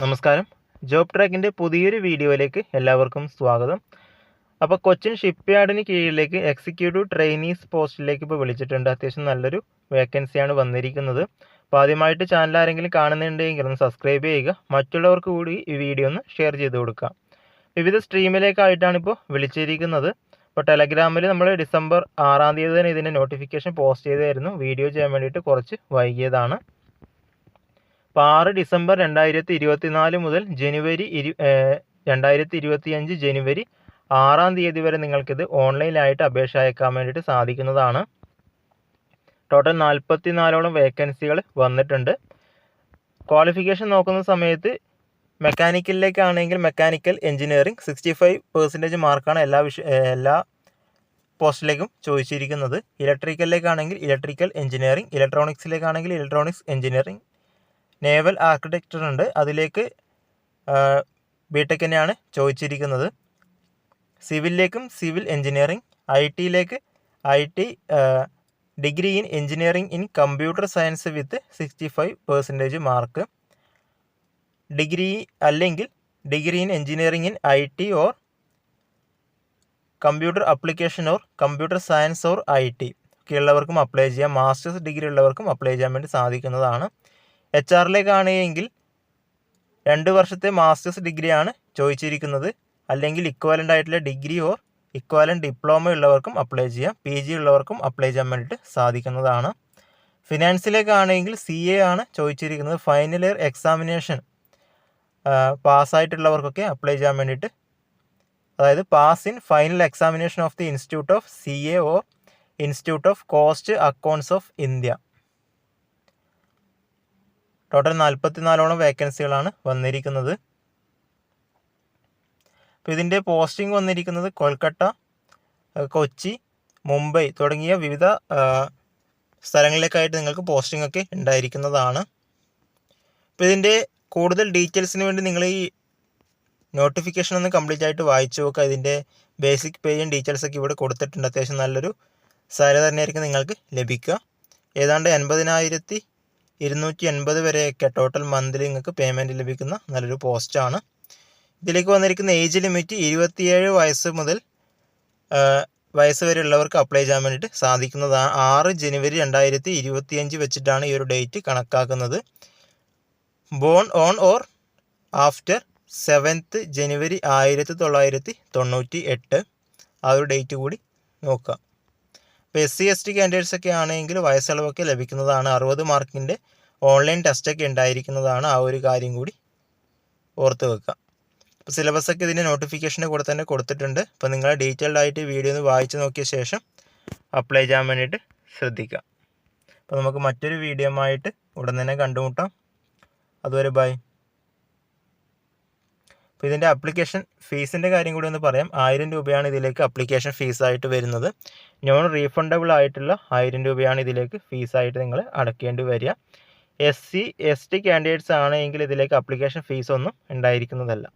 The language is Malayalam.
നമസ്കാരം. ജോബ് ട്രാക്കിന്റെ പുതിയൊരു വീഡിയോയിലേക്ക് എല്ലാവർക്കും സ്വാഗതം. അപ്പോൾ കൊച്ചിൻ ഷിപ്പ് യാർഡിന് കീഴിലേക്ക് എക്സിക്യൂട്ടീവ് ട്രെയിനീസ് പോസ്റ്റിലേക്ക് ഇപ്പോൾ വിളിച്ചിട്ടുണ്ട്. അത്യാവശ്യം നല്ലൊരു വേക്കൻസിയാണ് വന്നിരിക്കുന്നത്. അപ്പോൾ ആദ്യമായിട്ട് ചാനൽ ആരെങ്കിലും കാണുന്നുണ്ടെങ്കിൽ ഒന്ന് സബ്സ്ക്രൈബ് ചെയ്യുക. മറ്റുള്ളവർക്ക് കൂടി ഈ വീഡിയോ ഒന്ന് ഷെയർ ചെയ്ത് കൊടുക്കുക. വിവിധ സ്ട്രീമിലേക്കായിട്ടാണ് ഇപ്പോൾ വിളിച്ചിരിക്കുന്നത്. ഇപ്പോൾ ടെലഗ്രാമിൽ നമ്മൾ ഡിസംബർ ആറാം തീയതി തന്നെ ഇതിന്റെ നോട്ടിഫിക്കേഷൻ പോസ്റ്റ് ചെയ്തായിരുന്നു. വീഡിയോ ചെയ്യാൻ വേണ്ടിയിട്ട് കുറച്ച് വൈകിയതാണ്. അപ്പോൾ ആറ് ഡിസംബർ രണ്ടായിരത്തി ഇരുപത്തി നാല് മുതൽ ജനുവരി ഇരു രണ്ടായിരത്തി ഇരുപത്തി അഞ്ച് ജനുവരി ആറാം തീയതി വരെ നിങ്ങൾക്കിത് ഓൺലൈനായിട്ട് അപേക്ഷ അയക്കാൻ വേണ്ടിയിട്ട് സാധിക്കുന്നതാണ്. ടോട്ടൽ നാൽപ്പത്തി നാലോളം വേക്കൻസികൾ വന്നിട്ടുണ്ട്. ക്വാളിഫിക്കേഷൻ നോക്കുന്ന സമയത്ത് മെക്കാനിക്കലിലേക്കാണെങ്കിൽ mechanical engineering sixty five percentage മാർക്കാണ് എല്ലാ വിഷ എല്ലാ പോസ്റ്റിലേക്കും ചോദിച്ചിരിക്കുന്നത്. ഇലക്ട്രിക്കലിലേക്കാണെങ്കിൽ ഇലക്ട്രിക്കൽ എഞ്ചിനീയറിംഗ് ഇലക്ട്രോണിക്സിലേക്കാണെങ്കിൽ ഇലക്ട്രോണിക്സ് എഞ്ചിനീയറിംഗ് നേവൽ ആർക്കിടെക്ചർ ഉണ്ട്. അതിലേക്ക് ബിടെക് തന്നെയാണ് ചോദിച്ചിരിക്കുന്നത്. സിവിലിലേക്കും civil engineering I ടിയിലേക്ക് I T degree in engineering in computer science with sixty five percentage mark. Degree അല്ലെങ്കിൽ degree in engineering in I T or computer application or computer science or I T ഒക്കെ ഉള്ളവർക്കും അപ്ലൈ ചെയ്യാം. മാസ്റ്റേഴ്സ് ഡിഗ്രി ഉള്ളവർക്കും അപ്ലൈ ചെയ്യാൻ വേണ്ടി സാധിക്കുന്നതാണ്. എച്ച് ആറിലേക്ക് ആണെങ്കിൽ രണ്ട് വർഷത്തെ മാസ്റ്റേഴ്സ് ഡിഗ്രിയാണ് ചോദിച്ചിരിക്കുന്നത്. അല്ലെങ്കിൽ ഇക്വാലന്റ് ആയിട്ടുള്ള ഡിഗ്രി ഓർ ഇക്വാലന്റ് ഡിപ്ലോമ ഉള്ളവർക്കും അപ്ലൈ ചെയ്യാം. പി ജി ഉള്ളവർക്കും അപ്ലൈ ചെയ്യാൻ വേണ്ടിയിട്ട് സാധിക്കുന്നതാണ്. ഫിനാൻസിലേക്കാണെങ്കിൽ സി എ ആണ് ചോദിച്ചിരിക്കുന്നത്. ഫൈനൽ ഇയർ എക്സാമിനേഷൻ പാസ്സായിട്ടുള്ളവർക്കൊക്കെ അപ്ലൈ ചെയ്യാൻ വേണ്ടിയിട്ട്. അതായത് pass in final examination of the institute of C A or institute of cost accounts of India total നാൽപ്പത്തി നാലോളം വേക്കൻസികളാണ് വന്നിരിക്കുന്നത്. അപ്പോൾ ഇതിന്റെ പോസ്റ്റിംഗ് വന്നിരിക്കുന്നത് കൊൽക്കട്ട കൊച്ചി മുംബൈ തുടങ്ങിയ വിവിധ സ്ഥലങ്ങളിലേക്കായിട്ട് നിങ്ങൾക്ക് പോസ്റ്റിംഗ് ഒക്കെ ഉണ്ടായിരിക്കുന്നതാണ്. അപ്പോൾ ഇതിന്റെ കൂടുതൽ ഡീറ്റെയിൽസിന് വേണ്ടി നിങ്ങൾ ഈ നോട്ടിഫിക്കേഷൻ ഒന്ന് കംപ്ലീറ്റ് ആയിട്ട് വായിച്ചു നോക്കുക. ഇതിന്റെ ബേസിക് പേയും ഡീറ്റെയിൽസൊക്കെ ഇവിടെ കൊടുത്തിട്ടുണ്ട്. അത്യാവശ്യം നല്ലൊരു സാലറി തന്നെയായിരിക്കും നിങ്ങൾക്ക് ലഭിക്കുക. ഏതാണ്ട് എൺപതിനായിരത്തി ഇരുന്നൂറ്റി എൺപത് വരെയൊക്കെ ടോട്ടൽ മന്ത്ലി നിങ്ങൾക്ക് പേയ്മെന്റ് ലഭിക്കുന്ന നല്ലൊരു പോസ്റ്റാണ് ഇതിലേക്ക് വന്നിരിക്കുന്ന ഏജ് ലിമിറ്റ് ഇരുപത്തിയേഴ് വയസ്സ് മുതൽ വയസ്സ് വരെ ഉള്ളവർക്ക് അപ്ലൈ ചെയ്യാൻ വേണ്ടിയിട്ട് സാധിക്കുന്നതാണ് ആറ് ജനുവരി രണ്ടായിരത്തി ഇരുപത്തിയഞ്ച് വെച്ചിട്ടാണ് ഈ ഒരു ഡേറ്റ് കണക്കാക്കുന്നത്. Born on or after seventh January ആയിരത്തി തൊള്ളായിരത്തി തൊണ്ണൂറ്റി എട്ട് ആ ഒരു ഡേറ്റ് കൂടി നോക്കുക ഇപ്പോൾ S C S T candidates ഒക്കെ ആണെങ്കിൽ വയസ്സളവൊക്കെ ലഭിക്കുന്നതാണ്. അറുപത് മാർക്കിന്റെ ഓൺലൈൻ ടെസ്റ്റൊക്കെ ഉണ്ടായിരിക്കുന്നതാണ് ആ ഒരു കാര്യം കൂടി ഓർത്ത് വെക്കുക. അപ്പോൾ സിലബസൊക്കെ ഇതിന്റെ നോട്ടിഫിക്കേഷന്റെ കൂടെ തന്നെ കൊടുത്തിട്ടുണ്ട്. അപ്പോൾ നിങ്ങൾ ഡീറ്റെയിൽഡ് ആയിട്ട് വീഡിയോ ഒന്ന് വായിച്ച് നോക്കിയ ശേഷം അപ്ലൈ ചെയ്യാൻ വേണ്ടിയിട്ട് ശ്രദ്ധിക്കുക. അപ്പോൾ നമുക്ക് മറ്റൊരു വീഡിയോ ആയിട്ട് ഉടൻ തന്നെ കണ്ടുമുട്ടാം. അതുവരെ ബൈ അപ്പോൾ ഇതിന്റെ അപ്ലിക്കേഷൻ ഫീസിന്റെ കാര്യം കൂടി ഒന്ന് പറയാം. ആയിരം രൂപയാണ് ഇതിലേക്ക് അപ്ലിക്കേഷൻ ഫീസായിട്ട് വരുന്നത്. നോൺ റീഫണ്ടബിൾ ആയിട്ടുള്ള ആയിരം രൂപയാണ് ഇതിലേക്ക് ഫീസായിട്ട് നിങ്ങൾ അടയ്ക്കേണ്ടി വരിക. S C S T candidates ആണെങ്കിൽ ഇതിലേക്ക് അപ്ലിക്കേഷൻ ഫീസൊന്നും ഉണ്ടായിരിക്കുന്നതല്ല.